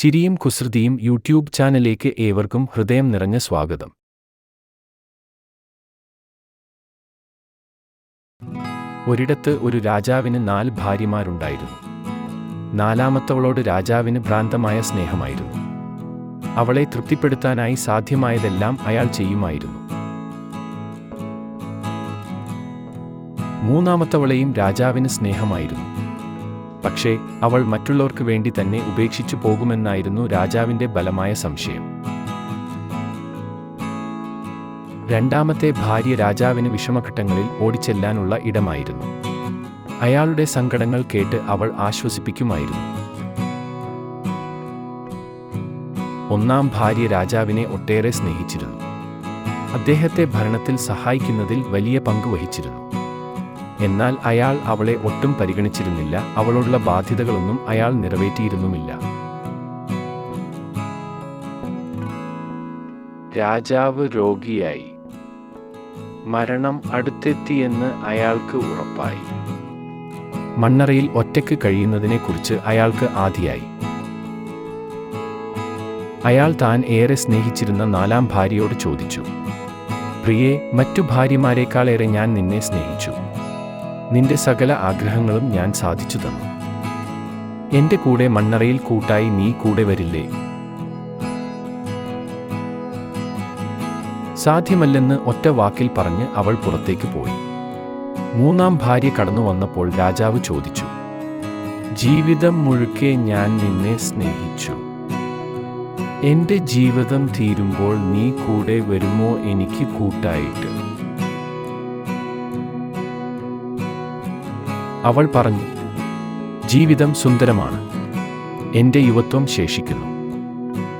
ചിരിയും കുസൃതിയും യൂട്യൂബ് ചാനലിലേക്ക് ഏവർക്കും ഹൃദയം നിറഞ്ഞ സ്വാഗതം. ഒരിടത്ത് ഒരു രാജാവിന് നാല് ഭാര്യമാരുണ്ടായിരുന്നു. നാലാമത്തവളോട് രാജാവിന് ഭ്രാന്തമായ സ്നേഹമായിരുന്നു. അവളെ തൃപ്തിപ്പെടുത്താനായി സാധ്യമായതെല്ലാം അയാൾ ചെയ്യുമായിരുന്നു. മൂന്നാമത്തവളെയും രാജാവിന് സ്നേഹമായിരുന്നു. പക്ഷേ അവൾ മറ്റുള്ളവർക്ക് വേണ്ടി തന്നെ ഉപേക്ഷിച്ചു പോകുമെന്നായിരുന്നു രാജാവിന്റെ ബലമായ സംശയം. രണ്ടാമത്തെ ഭാര്യ രാജാവിന് വിഷമഘട്ടങ്ങളിൽ ഓടിച്ചെല്ലാനുള്ള ഇടമായിരുന്നു. അയാളുടെ സങ്കടങ്ങൾ കേട്ട് അവൾ ആശ്വസിപ്പിക്കുമായിരുന്നു. ഒന്നാം ഭാര്യ രാജാവിനെ ഒട്ടേറെ സ്നേഹിച്ചിരുന്നു. അദ്ദേഹത്തെ ഭരണത്തിൽ സഹായിക്കുന്നതിൽ വലിയ പങ്ക് വഹിച്ചിരുന്നു. എന്നാൽ അയാൾ അവളെ ഒട്ടും പരിഗണിച്ചിരുന്നില്ല. അവളോടുള്ള ബാധ്യതകളൊന്നും അയാൾ നിറവേറ്റിയിരുന്നുമില്ല. രാജാവ് രോഗിയായി. മരണം അടുത്തെത്തിയെന്ന് അയാൾക്ക് ഉറപ്പായി. മണ്ണറയിൽ ഒറ്റയ്ക്ക് കഴിയുന്നതിനെക്കുറിച്ച് അയാൾക്ക് ആദിയായി അയാൾ താൻ ഏറെ സ്നേഹിച്ചിരുന്ന നാലാം ഭാര്യയോട് ചോദിച്ചു പ്രിയെ മറ്റു ഭാര്യമാരെക്കാളേറെ ഞാൻ നിന്നെ സ്നേഹിച്ചു. നിന്റെ സകല ആഗ്രഹങ്ങളും ഞാൻ സാധിച്ചു തന്നു. എന്റെ കൂടെ മണ്ണറയിൽ കൂട്ടായി നീ കൂടെ വരില്ലേ? സാധ്യമല്ലെന്ന് ഒറ്റ വാക്കിൽ പറഞ്ഞ് അവൾ പുറത്തേക്ക് പോയി. മൂന്നാം ഭാര്യ കടന്നു വന്നപ്പോൾ രാജാവ് ചോദിച്ചു ജീവിതം മുഴുക്കെ ഞാൻ നിന്നെ സ്നേഹിച്ചു. എന്റെ ജീവിതം തീരുമ്പോൾ നീ കൂടെ വരുമോ എനിക്ക് കൂട്ടായിട്ട്? അവൾ പറഞ്ഞു ജീവിതം സുന്ദരമാണ്. എന്റെ യുവത്വം ശേഷിക്കുന്നു.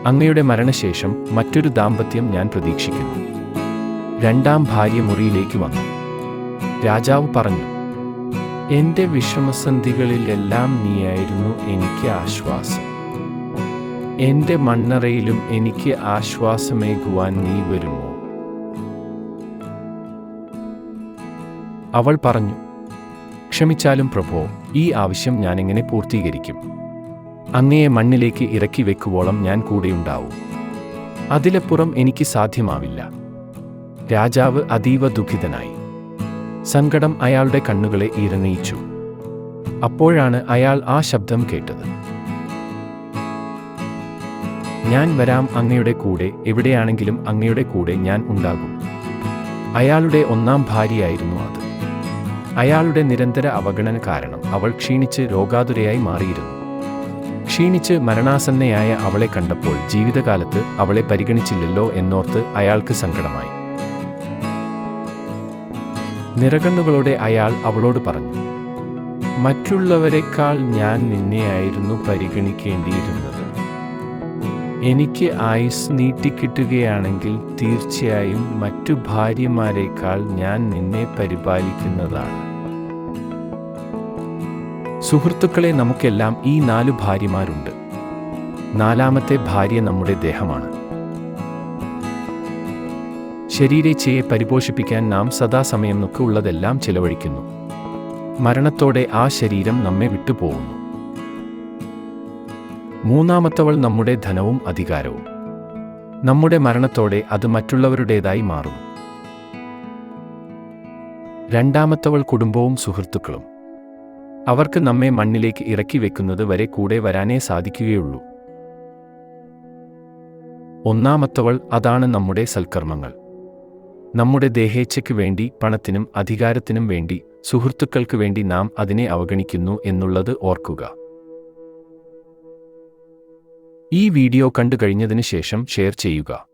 അങ്ങയുടെ മരണശേഷം മറ്റൊരു ദാമ്പത്യം ഞാൻ പ്രതീക്ഷിക്കുന്നു. രണ്ടാം ഭാര്യ മുറിയിലേക്ക് വന്നു. രാജാവ് പറഞ്ഞു എന്റെ വിഷമസന്ധികളിലെല്ലാം നീയായിരുന്നു എനിക്ക് ആശ്വാസം. എന്റെ മണ്ണറയിലും എനിക്ക് ആശ്വാസമേകുവാൻ നീ വരുമോ? അവൾ പറഞ്ഞു ക്ഷമിച്ചാലും പ്രഭോ ഈ ആവശ്യം ഞാനെങ്ങനെ പൂർത്തീകരിക്കും. അങ്ങയെ മണ്ണിലേക്ക് ഇറക്കി വെക്കുവോളം ഞാൻ കൂടെയുണ്ടാവും. അതിലപ്പുറം എനിക്ക് സാധ്യമാവില്ല. രാജാവ് അതീവ ദുഃഖിതനായി. സങ്കടം അയാളുടെ കണ്ണുകളെ ഇരനയിച്ചു അപ്പോഴാണ് അയാൾ ആ ശബ്ദം കേട്ടത്. ഞാൻ വരാം അങ്ങയുടെ കൂടെ എവിടെയാണെങ്കിലും അങ്ങയുടെ കൂടെ ഞാൻ ഉണ്ടാകും. അയാളുടെ ഒന്നാം ഭാര്യയായിരുന്നു അത്. അയാളുടെ നിരന്തര അവഗണന കാരണം അവൾ ക്ഷീണിച്ച് രോഗാതുരയായി മാറിയിരുന്നു. ക്ഷീണിച്ച് മരണാസന്നയായ അവളെ കണ്ടപ്പോൾ ജീവിതകാലത്ത് അവളെ പരിഗണിച്ചില്ലല്ലോ എന്നോർത്ത് അയാൾക്ക് സങ്കടമായി. നിറകണ്ണുകളോടെ അയാൾ അവളോട് പറഞ്ഞു മറ്റുള്ളവരെക്കാൾ ഞാൻ നിന്നെയായിരുന്നു പരിഗണിക്കേണ്ടിയിരുന്നത്. എനിക്ക് ആയുസ് നീട്ടിക്കിട്ടുകയാണെങ്കിൽ തീർച്ചയായും മറ്റു ഭാര്യമാരെക്കാൾ ഞാൻ നിന്നെ പരിപാലിക്കുന്നതാണ്. സുഹൃത്തുക്കളെ നമുക്കെല്ലാം ഈ നാലു ഭാര്യമാരുണ്ട്. നാലാമത്തെ ഭാര്യ നമ്മുടെ ദേഹമാണ്. ശരീരേച്ഛയെ പരിപോഷിപ്പിക്കാൻ നാം സദാസമയം നമുക്ക് ഉള്ളതെല്ലാം ചിലവഴിക്കുന്നു. മരണത്തോടെ ആ ശരീരം നമ്മെ വിട്ടുപോകുന്നു. മൂന്നാമത്തവൾ നമ്മുടെ ധനവും അധികാരവും. നമ്മുടെ മരണത്തോടെ അത് മറ്റുള്ളവരുടേതായി മാറും. രണ്ടാമത്തവൾ കുടുംബവും സുഹൃത്തുക്കളും. അവർക്ക് നമ്മെ മണ്ണിലേക്ക് ഇറക്കി വെക്കുന്നത് വരെ കൂടെ വരാനേ സാധിക്കുകയുള്ളൂ. ഒന്നാമത്തവൾ അതാണ് നമ്മുടെ സൽക്കർമ്മങ്ങൾ. നമ്മുടെ ദേഹേച്ഛയ്ക്ക് വേണ്ടി പണത്തിനും അധികാരത്തിനും വേണ്ടി സുഹൃത്തുക്കൾക്ക് വേണ്ടി നാം അതിനെ അവഗണിക്കുന്നു എന്നുള്ളത് ഓർക്കുക. ഈ വീഡിയോ കണ്ടു കഴിഞ്ഞതിന് ശേഷം ഷെയർ ചെയ്യുക.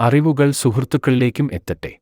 അറിവുകൾ സുഹൃത്തുക്കളിലേക്കും എത്തട്ടെ.